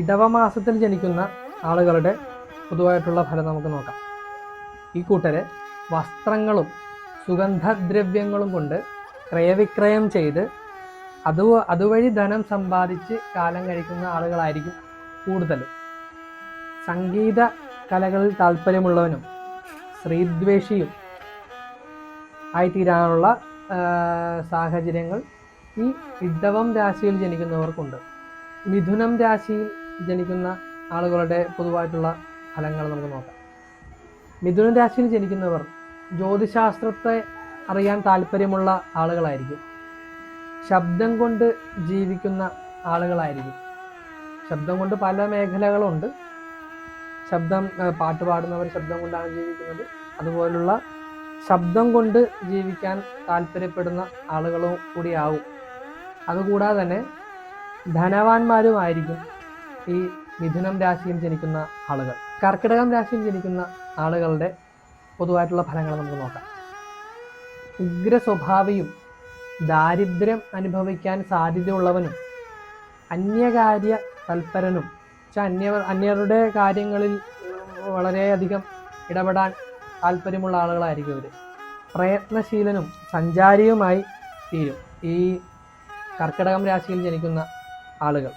ഇടവമാസത്തിൽ ജനിക്കുന്ന ആളുകളുടെ പൊതുവായിട്ടുള്ള ഫലം നമുക്ക് നോക്കാം. ഈ കൂട്ടരെ വസ്ത്രങ്ങളും സുഗന്ധദ്രവ്യങ്ങളും കൊണ്ട് ക്രയവിക്രയം ചെയ്ത് അത് അതുവഴി ധനം സമ്പാദിച്ച് കാലം കഴിക്കുന്ന ആളുകളായിരിക്കും കൂടുതൽ. സംഗീത കലകളിൽ താല്പര്യമുള്ളവനും സ്ത്രീദ്വേഷിയും ആയിത്തീരാനുള്ള സാഹചര്യങ്ങൾ ഈ ഇടവം രാശിയിൽ ജനിക്കുന്നവർക്കുണ്ട്. മിഥുനം രാശിയിൽ ജനിക്കുന്ന ആളുകളുടെ പൊതുവായിട്ടുള്ള ഫലങ്ങൾ നമുക്ക് നോക്കാം. മിഥുനം രാശിയിൽ ജനിക്കുന്നവർ ജ്യോതിശാസ്ത്രത്തെ അറിയാൻ താല്പര്യമുള്ള ആളുകളായിരിക്കും. ശബ്ദം കൊണ്ട് ജീവിക്കുന്ന ആളുകളായിരിക്കും. ശബ്ദം കൊണ്ട് പല മേഖലകളുണ്ട്. ശബ്ദം പാട്ട് പാടുന്നവർ ശബ്ദം കൊണ്ടാണ് ജീവിക്കുന്നത്. അതുപോലുള്ള ശബ്ദം കൊണ്ട് ജീവിക്കാൻ താല്പര്യപ്പെടുന്ന ആളുകളും കൂടിയാവും. അതുകൂടാതെ തന്നെ ധനവാന്മാരുമായിരിക്കും ഈ മിഥുനം രാശിയിൽ ജനിക്കുന്ന ആളുകൾ കർക്കിടകം രാശിയിൽ ജനിക്കുന്ന ആളുകളുടെ പൊതുവായിട്ടുള്ള ഫലങ്ങൾ നമുക്ക് നോക്കാം. ഉഗ്ര സ്വഭാവിയും ദാരിദ്ര്യം അനുഭവിക്കാൻ സാധ്യതയുള്ളവനും അന്യകാര്യ തൽപരനും അന്യ അന്യരുടെ കാര്യങ്ങളിൽ വളരെയധികം ഇടപെടാൻ താല്പര്യമുള്ള ആളുകളായിരിക്കും ഇവർ പ്രയത്നശീലനും സഞ്ചാരിയുമായി തീരും ഈ കർക്കിടകം രാശിയിൽ ജനിക്കുന്ന ആളുകൾ.